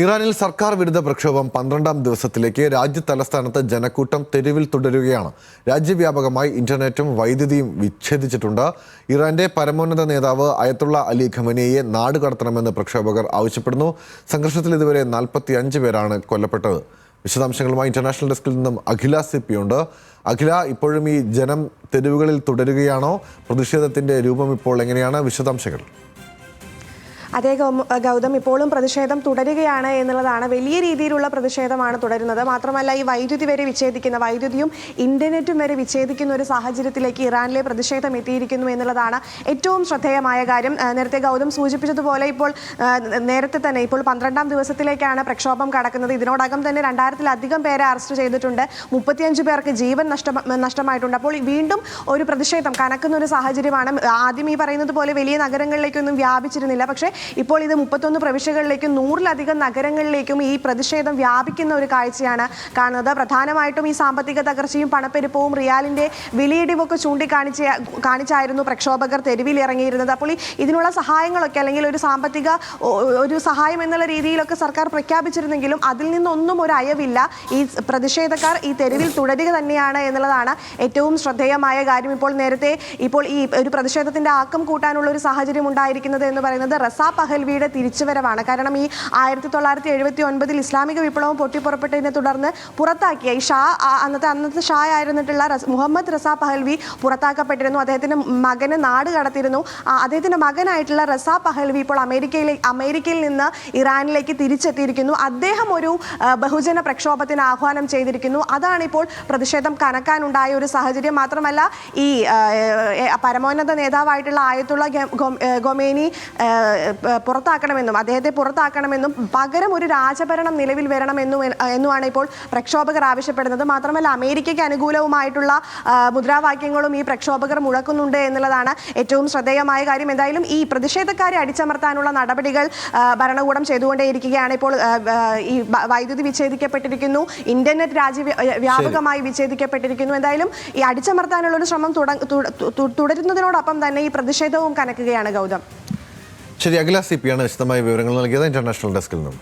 ഇറാനിൽ സർക്കാർ വിരുദ്ധ പ്രക്ഷോഭം പന്ത്രണ്ടാം ദിവസത്തിലേക്ക് രാജ്യ തലസ്ഥാനത്ത് ജനക്കൂട്ടം തെരുവിൽ തുടരുകയാണ്. രാജ്യവ്യാപകമായി ഇന്റർനെറ്റും വൈദ്യുതിയും വിച്ഛേദിച്ചിട്ടുണ്ട്. ഇറാന്റെ പരമോന്നത നേതാവ് അയത്തുള്ള അലി ഖമനിയെ നാട് കടത്തണമെന്ന് പ്രക്ഷോഭകർ ആവശ്യപ്പെടുന്നു. സംഘർഷത്തിൽ ഇതുവരെ നാൽപ്പത്തി അഞ്ച് പേരാണ് കൊല്ലപ്പെട്ടത്. വിശദാംശങ്ങളുമായി ഇന്റർനാഷണൽ ഡെസ്കിൽ നിന്നും അഖില സിപ്പിയുണ്ട് അഖില ഇപ്പോഴും ഈ ജനം തെരുവുകളിൽ തുടരുകയാണോ? പ്രതിഷേധത്തിന്റെ രൂപം ഇപ്പോൾ എങ്ങനെയാണ്? വിശദാംശങ്ങൾ. അതേ ഗൗതം ഇപ്പോഴും പ്രതിഷേധം തുടരുകയാണ് എന്നുള്ളതാണ്. വലിയ രീതിയിലുള്ള പ്രതിഷേധമാണ് തുടരുന്നത്. മാത്രമല്ല ഈ വൈദ്യുതി വരെ വിച്ഛേദിക്കുന്ന വൈദ്യുതിയും ഇന്റർനെറ്റും വരെ വിച്ഛേദിക്കുന്ന ഒരു സാഹചര്യത്തിലേക്ക് ഇറാനിലെ പ്രതിഷേധം എത്തിയിരിക്കുന്നു എന്നുള്ളതാണ് ഏറ്റവും ശ്രദ്ധേയമായ കാര്യം. നേരത്തെ ഗൗതം സൂചിപ്പിച്ചതുപോലെ ഇപ്പോൾ നേരത്തെ തന്നെ ഇപ്പോൾ പന്ത്രണ്ടാം ദിവസത്തിലേക്കാണ് പ്രക്ഷോഭം കടക്കുന്നത്. ഇതിനോടകം തന്നെ രണ്ടായിരത്തിലധികം പേരെ അറസ്റ്റ് ചെയ്തിട്ടുണ്ട്. മുപ്പത്തിയഞ്ച് പേർക്ക് ജീവൻ നഷ്ടം നഷ്ടമായിട്ടുണ്ട്. അപ്പോൾ വീണ്ടും ഒരു പ്രതിഷേധം കനക്കുന്ന ഒരു സാഹചര്യമാണ്. ആദ്യം ഈ പറയുന്നത് പോലെ വലിയ നഗരങ്ങളിലേക്കൊന്നും വ്യാപിച്ചിരുന്നില്ല. പക്ഷേ ഇപ്പോൾ ഇത് മുപ്പത്തൊന്ന് പ്രവിശ്യകളിലേക്കും നൂറിലധികം നഗരങ്ങളിലേക്കും ഈ പ്രതിഷേധം വ്യാപിക്കുന്ന ഒരു കാഴ്ചയാണ് കാണുന്നത്. പ്രധാനമായിട്ടും ഈ സാമ്പത്തിക തകർച്ചയും പണപ്പെരുപ്പവും റിയാലിന്റെ വിലയിടിവൊക്കെ ചൂണ്ടിക്കാണിച്ച കാണിച്ചായിരുന്നു പ്രക്ഷോഭകർ തെരുവിൽ ഇറങ്ങിയിരുന്നത്. അപ്പോൾ ഈ ഇതിനുള്ള സഹായങ്ങളൊക്കെ അല്ലെങ്കിൽ ഒരു സാമ്പത്തിക ഒരു സഹായം എന്നുള്ള രീതിയിലൊക്കെ സർക്കാർ പ്രഖ്യാപിച്ചിരുന്നെങ്കിലും അതിൽ നിന്നൊന്നും ഒരു അയവില്ല. ഈ പ്രതിഷേധക്കാർ ഈ തെരുവിൽ തുടരുക തന്നെയാണ് എന്നുള്ളതാണ് ഏറ്റവും ശ്രദ്ധേയമായ കാര്യം. ഇപ്പോൾ നേരത്തെ ഇപ്പോൾ ഈ ഒരു പ്രതിഷേധത്തിന്റെ ആക്കം കൂട്ടാനുള്ള ഒരു സാഹചര്യം ഉണ്ടായിരിക്കുന്നത് എന്ന് പറയുന്നത് റസാ പഹൽവിയുടെ തിരിച്ചുവരവാണ്. കാരണം ഈ ആയിരത്തി തൊള്ളായിരത്തി എഴുപത്തി ഒൻപതിൽ ഇസ്ലാമിക വിപ്ലവം പൊട്ടിപ്പുറപ്പെട്ടതിനെ തുടർന്ന് പുറത്താക്കിയ ഈ ഷാ അന്നത്തെ അന്നത്തെ ഷാ ആയിരുന്നിട്ടുള്ള മുഹമ്മദ് റസാ പഹൽവി പുറത്താക്കപ്പെട്ടിരുന്നു. അദ്ദേഹത്തിന്റെ മകന് നാട് കടത്തിയിരുന്നു. അദ്ദേഹത്തിന്റെ മകനായിട്ടുള്ള റസാ പഹൽവി ഇപ്പോൾ അമേരിക്കയിലെ അമേരിക്കയിൽ നിന്ന് ഇറാനിലേക്ക് തിരിച്ചെത്തിയിരിക്കുന്നു. അദ്ദേഹം ഒരു ബഹുജന പ്രക്ഷോഭത്തിന് ആഹ്വാനം ചെയ്തിരിക്കുന്നു. അതാണിപ്പോൾ പ്രതിഷേധം കനക്കാനുണ്ടായ ഒരു സാഹചര്യം. മാത്രമല്ല ഈ പരമോന്നത നേതാവായിട്ടുള്ള ആയത്തുള്ള ഗൊമേനി പുറത്താക്കണമെന്നും അദ്ദേഹത്തെ പുറത്താക്കണമെന്നും പകരം ഒരു രാജഭരണം നിലവിൽ വരണമെന്നും എന്നുമാണ് ഇപ്പോൾ പ്രക്ഷോഭകർ ആവശ്യപ്പെടുന്നത്. മാത്രമല്ല അമേരിക്കയ്ക്ക് അനുകൂലവുമായിട്ടുള്ള മുദ്രാവാക്യങ്ങളും ഈ പ്രക്ഷോഭകർ മുഴക്കുന്നുണ്ട് എന്നുള്ളതാണ് ഏറ്റവും ശ്രദ്ധേയമായ കാര്യം. എന്തായാലും ഈ പ്രതിഷേധക്കാരെ അടിച്ചമർത്താനുള്ള നടപടികൾ ഭരണകൂടം ചെയ്തുകൊണ്ടേയിരിക്കുകയാണ് ഇപ്പോൾ ഈ വൈദ്യുതി വിച്ഛേദിക്കപ്പെട്ടിരിക്കുന്നു. ഇന്റർനെറ്റ് രാജ്യ വ്യാപകമായി വിച്ഛേദിക്കപ്പെട്ടിരിക്കുന്നു. എന്തായാലും ഈ അടിച്ചമർത്താനുള്ള ഒരു ശ്രമം തുടരുന്നതിനോടൊപ്പം തന്നെ ഈ പ്രതിഷേധവും കനക്കുകയാണ് ഗൗതം. ശരി അഖില സി പിയാണ് വിശദമായ വിവരങ്ങൾ നൽകിയത്. ഇന്റർനാഷണൽ ഡെസ്കിൽ നിന്നും.